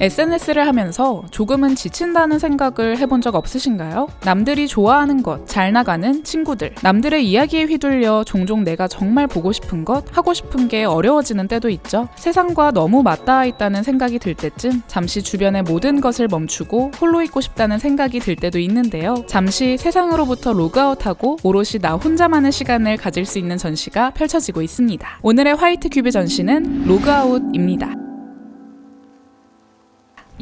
SNS를 하면서 조금은 지친다는 생각을 해본 적 없으신가요? 남들이 좋아하는 것, 잘 나가는 친구들, 남들의 이야기에 휘둘려 종종 내가 정말 보고 싶은 것, 하고 싶은 게 어려워지는 때도 있죠. 세상과 너무 맞닿아 있다는 생각이 들 때쯤 잠시 주변의 모든 것을 멈추고 홀로 있고 싶다는 생각이 들 때도 있는데요. 잠시 세상으로부터 로그아웃하고 오롯이 나 혼자만의 시간을 가질 수 있는 전시가 펼쳐지고 있습니다. 오늘의 화이트 큐브 전시는 로그아웃입니다.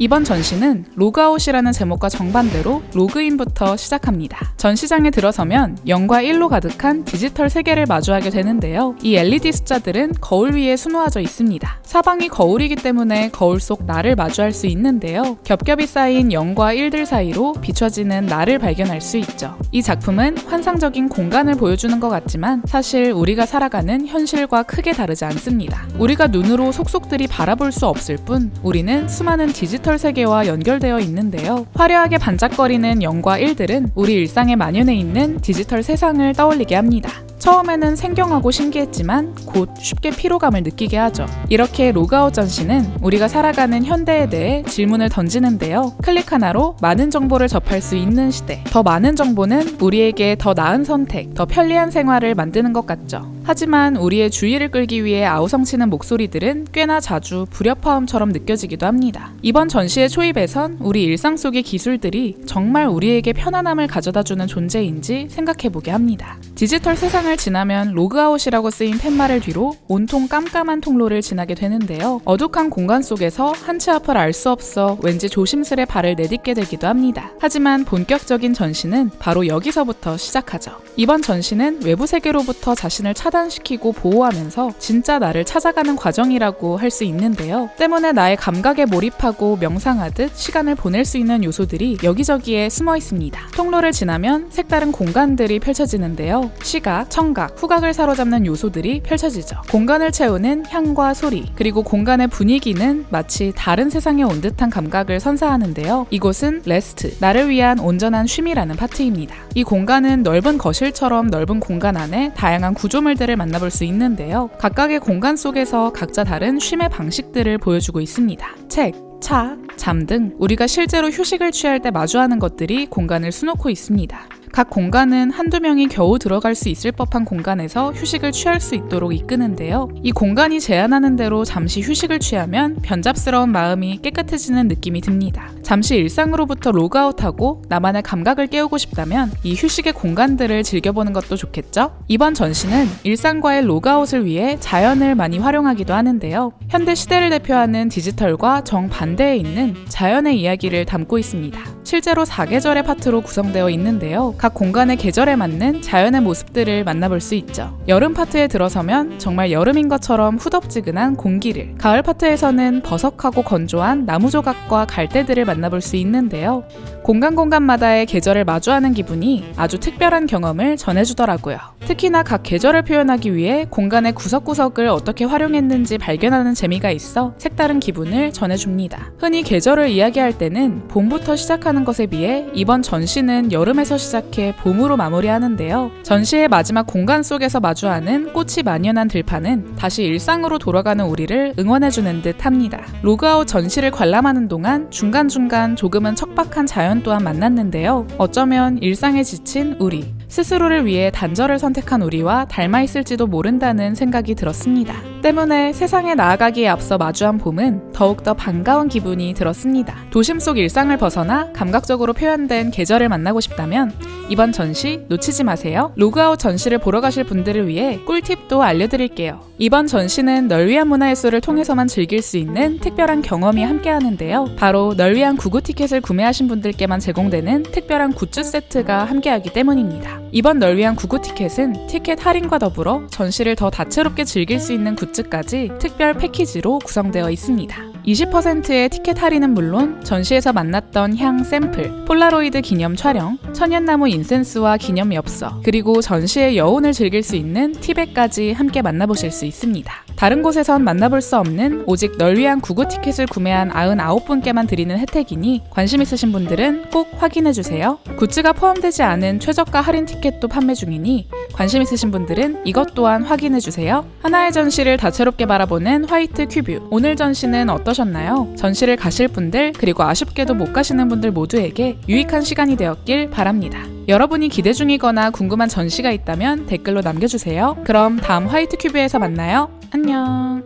이번 전시는 로그아웃이라는 제목과 정반대로 로그인부터 시작합니다. 전시장에 들어서면 0과 1로 가득한 디지털 세계를 마주하게 되는데요. 이 LED 숫자들은 거울 위에 수놓아져 있습니다. 사방이 거울이기 때문에 거울 속 나를 마주할 수 있는데요. 겹겹이 쌓인 0과 1들 사이로 비춰지는 나를 발견할 수 있죠. 이 작품은 환상적인 공간을 보여주는 것 같지만 사실 우리가 살아가는 현실과 크게 다르지 않습니다. 우리가 눈으로 속속들이 바라볼 수 없을 뿐 우리는 수많은 디지털 세계와 연결되어 있는데요. 화려하게 반짝거리는 0과 1들은 우리 일상에 만연해 있는 디지털 세상을 떠올리게 합니다. 처음에는 생경하고 신기했지만 곧 쉽게 피로감을 느끼게 하죠. 이렇게 로그아웃 전시는 우리가 살아가는 현대에 대해 질문을 던지는데요. 클릭 하나로 많은 정보를 접할 수 있는 시대. 더 많은 정보는 우리에게 더 나은 선택, 더 편리한 생활을 만드는 것 같죠. 하지만 우리의 주의를 끌기 위해 아우성치는 목소리들은 꽤나 자주 불협화음처럼 느껴지기도 합니다. 이번 전시의 초입에선 우리 일상 속의 기술들이 정말 우리에게 편안함을 가져다 주는 존재인지 생각해보게 합니다. 디지털 세상을 지나면 로그아웃이라고 쓰인 팻말을 뒤로 온통 깜깜한 통로를 지나게 되는데요. 어둑한 공간 속에서 한치 앞을 알 수 없어 왠지 조심스레 발을 내딛게 되기도 합니다. 하지만 본격적인 전시는 바로 여기서부터 시작하죠. 이번 전시는 외부 세계로부터 자신을 차단시키고 보호하면서 진짜 나를 찾아가는 과정이라고 할 수 있는데요. 때문에 나의 감각에 몰입하고 명상하듯 시간을 보낼 수 있는 요소들이 여기저기에 숨어 있습니다. 통로를 지나면 색다른 공간들이 펼쳐지는데요. 시각, 청각, 후각을 사로잡는 요소들이 펼쳐지죠. 공간을 채우는 향과 소리, 그리고 공간의 분위기는 마치 다른 세상에 온 듯한 감각을 선사하는데요. 이곳은 레스트, 나를 위한 온전한 쉼이라는 파트입니다. 이 공간은 넓은 거실처럼 넓은 공간 안에 다양한 구조물들을 만나볼 수 있는데요. 각각의 공간 속에서 각자 다른 쉼의 방식들을 보여주고 있습니다. 책, 차, 잠 등 우리가 실제로 휴식을 취할 때 마주하는 것들이 공간을 수놓고 있습니다. 각 공간은 한두 명이 겨우 들어갈 수 있을 법한 공간에서 휴식을 취할 수 있도록 이끄는데요. 이 공간이 제한하는 대로 잠시 휴식을 취하면 변잡스러운 마음이 깨끗해지는 느낌이 듭니다. 잠시 일상으로부터 로그아웃하고 나만의 감각을 깨우고 싶다면 이 휴식의 공간들을 즐겨보는 것도 좋겠죠? 이번 전시는 일상과의 로그아웃을 위해 자연을 많이 활용하기도 하는데요. 현대 시대를 대표하는 디지털과 정반대에 있는 자연의 이야기를 담고 있습니다. 실제로 4계절의 파트로 구성되어 있는데요. 각 공간의 계절에 맞는 자연의 모습들을 만나볼 수 있죠. 여름 파트에 들어서면 정말 여름인 것처럼 후덥지근한 공기를, 가을 파트에서는 버석하고 건조한 나무 조각과 갈대들을 만나 볼 수 있는데요. 공간 공간마다의 계절을 마주하는 기분이 아주 특별한 경험을 전해주더라고요. 특히나 각 계절을 표현하기 위해 공간의 구석구석을 어떻게 활용했는지 발견하는 재미가 있어 색다른 기분을 전해줍니다. 흔히 계절을 이야기할 때는 봄부터 시작하는 것에 비해 이번 전시는 여름에서 시작해 봄으로 마무리하는데요. 전시의 마지막 공간 속에서 마주하는 꽃이 만연한 들판은 다시 일상으로 돌아가는 우리를 응원해주는 듯 합니다. 로그아웃 전시를 관람하는 동안 중간중 간 조금은 척박한 자연 또한 만났는데요. 어쩌면 일상에 지친 우리, 스스로를 위해 단절을 선택한 우리와 닮아 있을지도 모른다는 생각이 들었습니다. 때문에 세상에 나아가기에 앞서 마주한 봄은 더욱더 반가운 기분이 들었습니다. 도심 속 일상을 벗어나 감각적으로 표현된 계절을 만나고 싶다면 이번 전시 놓치지 마세요. 로그아웃 전시를 보러 가실 분들을 위해 꿀팁도 알려드릴게요. 이번 전시는 널 위한 문화예술을 통해서만 즐길 수 있는 특별한 경험이 함께 하는데요. 바로 널 위한 구구 티켓을 구매하신 분들께만 제공되는 특별한 굿즈 세트가 함께하기 때문입니다. 이번 널 위한 구구 티켓은 티켓 할인과 더불어 전시를 더 다채롭게 즐길 수 있는 굿즈까지 특별 패키지로 구성되어 있습니다. 20%의 티켓 할인은 물론 전시에서 만났던 향 샘플, 폴라로이드 기념 촬영, 천연나무 인센스와 기념 엽서, 그리고 전시의 여운을 즐길 수 있는 티백까지 함께 만나보실 수 있습니다. 다른 곳에선 만나볼 수 없는 오직 널 위한 구구 티켓을 구매한 99분께만 드리는 혜택이니 관심 있으신 분들은 꼭 확인해 주세요. 굿즈가 포함되지 않은 최저가 할인 티켓도 판매 중이니 관심 있으신 분들은 이것 또한 확인해 주세요. 하나의 전시를 다채롭게 바라보는 화이트 큐뷰. 오늘 전시는 어떠셨나요? 어떠셨나요? 전시를 가실 분들 그리고 아쉽게도 못 가시는 분들 모두에게 유익한 시간이 되었길 바랍니다. 여러분이 기대 중이거나 궁금한 전시가 있다면 댓글로 남겨주세요. 그럼 다음 화이트 큐브에서 만나요. 안녕.